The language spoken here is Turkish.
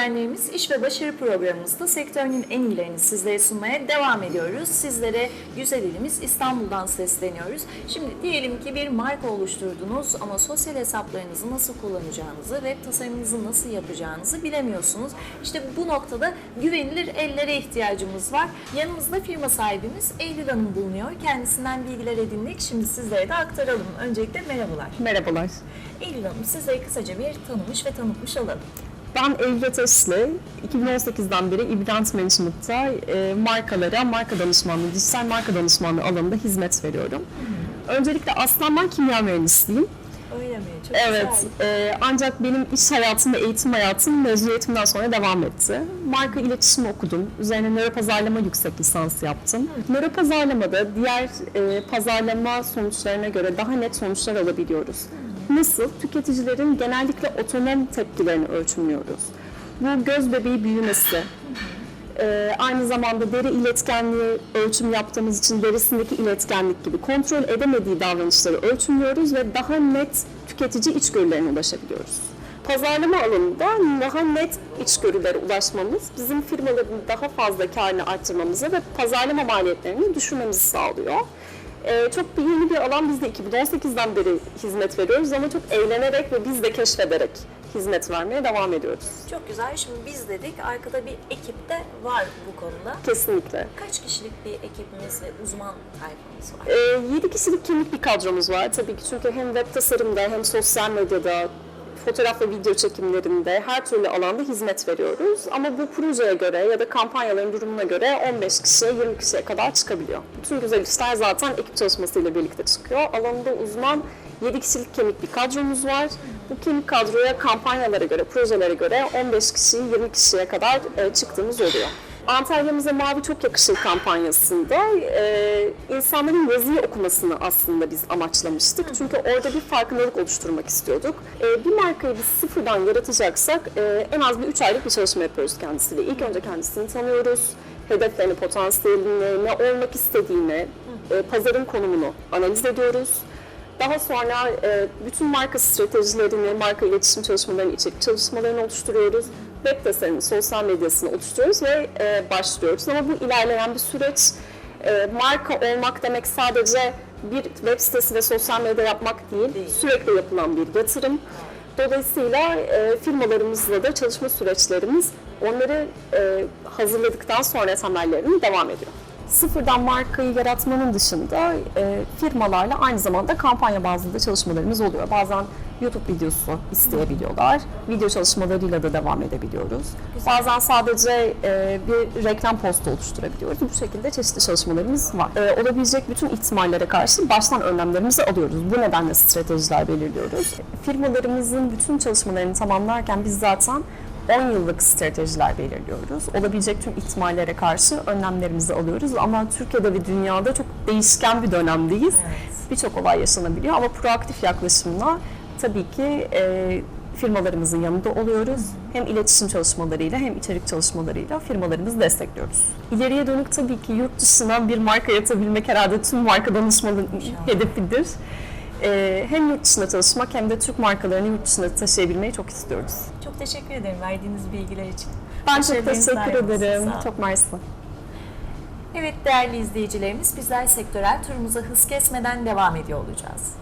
Değerli izleyenlerimiz, İş ve Başarı programımızda sektörün en iyilerini sizlere sunmaya devam ediyoruz. Sizlere güzel ilimiz İstanbul'dan sesleniyoruz. Şimdi diyelim ki bir marka oluşturdunuz ama sosyal hesaplarınızı nasıl kullanacağınızı, web tasarımınızı nasıl yapacağınızı bilemiyorsunuz. İşte bu noktada güvenilir ellere ihtiyacımız var. Yanımızda firma sahibimiz Eylül Hanım bulunuyor. Kendisinden bilgiler edindik. Şimdi sizlere de aktaralım. Öncelikle merhabalar. Merhabalar. Eylül Hanım sizleri kısaca bir tanımış ve tanıtmış olalım. Ben Evli Ateşli. 2018'den beri İbrant Management'ta e, markalara marka danışmanlığı, dijital marka danışmanlığı alanında hizmet veriyorum. Öncelikle aslen ben kimya mühendisiyim. Öyle mi? Çok Evet, güzel. e, ancak benim iş hayatım ve eğitim hayatım mezuniyetimden sonra devam etti. Marka iletişimi okudum. Üzerine nöro pazarlama yüksek lisansı yaptım. Nöro pazarlamada diğer e, pazarlama sonuçlarına göre daha net sonuçlar alabiliyoruz. Nasıl? Tüketicilerin genellikle otonom tepkilerini ölçümlüyoruz. Bu göz bebeği büyümesi, ee, aynı zamanda deri iletkenliği ölçüm yaptığımız için derisindeki iletkenlik gibi kontrol edemediği davranışları ölçümlüyoruz ve daha net tüketici içgörülerine ulaşabiliyoruz. Pazarlama alanında daha net içgörülere ulaşmamız bizim firmaların daha fazla karını arttırmamızı ve pazarlama maliyetlerini düşürmemizi sağlıyor. Ee, çok bir yeni bir alan biz de 2018'den beri hizmet veriyoruz ama çok eğlenerek ve biz de keşfederek hizmet vermeye devam ediyoruz. Çok güzel. Şimdi biz dedik arkada bir ekip de var bu konuda. Kesinlikle. Kaç kişilik bir ekibimiz ve uzman tayfamız var? 7 kişilik kemik bir kadromuz var tabii ki çünkü hem web tasarımda hem sosyal medyada fotoğraf ve video çekimlerinde her türlü alanda hizmet veriyoruz. Ama bu projeye göre ya da kampanyaların durumuna göre 15 kişiye 20 kişiye kadar çıkabiliyor. Bütün güzel işler zaten ekip çalışmasıyla birlikte çıkıyor. Alanında uzman 7 kişilik kemik bir kadromuz var. Bu kemik kadroya kampanyalara göre, projelere göre 15 kişi 20 kişiye kadar e, çıktığımız oluyor. Antalya'mıza Mavi Çok Yakışır kampanyasında e, insanların yazıyı okumasını aslında biz amaçlamıştık. Çünkü orada bir farkındalık oluşturmak istiyorduk. E, bir markayı biz sıfırdan yaratacaksak e, en az bir 3 aylık bir çalışma yapıyoruz kendisiyle. İlk önce kendisini tanıyoruz. Hedeflerini, potansiyelini, ne olmak istediğini, e, pazarın konumunu analiz ediyoruz. Daha sonra e, bütün marka stratejilerini, marka iletişim çalışmalarını, içerik çalışmalarını oluşturuyoruz. Web tasarımını, sosyal medyasını oluşturuyoruz ve e, başlıyoruz. Ama bu ilerleyen bir süreç. E, marka olmak demek sadece bir web sitesi ve sosyal medya yapmak değil, Değil. sürekli yapılan bir yatırım. Dolayısıyla e, firmalarımızla da çalışma süreçlerimiz onları e, hazırladıktan sonra temellerini devam ediyor. Sıfırdan markayı yaratmanın dışında e, firmalarla aynı zamanda kampanya bazlı da çalışmalarımız oluyor. Bazen YouTube videosu isteyebiliyorlar. Video çalışmalarıyla da devam edebiliyoruz. Bazen sadece e, bir reklam postu oluşturabiliyoruz. Bu şekilde çeşitli çalışmalarımız var. E, olabilecek bütün ihtimallere karşı baştan önlemlerimizi alıyoruz. Bu nedenle stratejiler belirliyoruz. Firmalarımızın bütün çalışmalarını tamamlarken biz zaten 10 yıllık stratejiler belirliyoruz. Olabilecek tüm ihtimallere karşı önlemlerimizi alıyoruz ama Türkiye'de ve dünyada çok değişken bir dönemdeyiz. Birçok olay yaşanabiliyor ama proaktif yaklaşımla tabii ki e, firmalarımızın yanında oluyoruz. Hem iletişim çalışmalarıyla hem içerik çalışmalarıyla firmalarımızı destekliyoruz. İleriye dönük tabii ki yurt dışına bir marka yatabilmek herhalde tüm marka danışmanın hedefidir. E, hem yurt dışında çalışmak hem de Türk markalarını yurt dışına taşıyabilmeyi çok istiyoruz. Teşekkür ederim verdiğiniz bilgiler için. Ben çok teşekkür ederim. Çok mersi. Evet değerli izleyicilerimiz bizler sektörel turumuza hız kesmeden devam ediyor olacağız.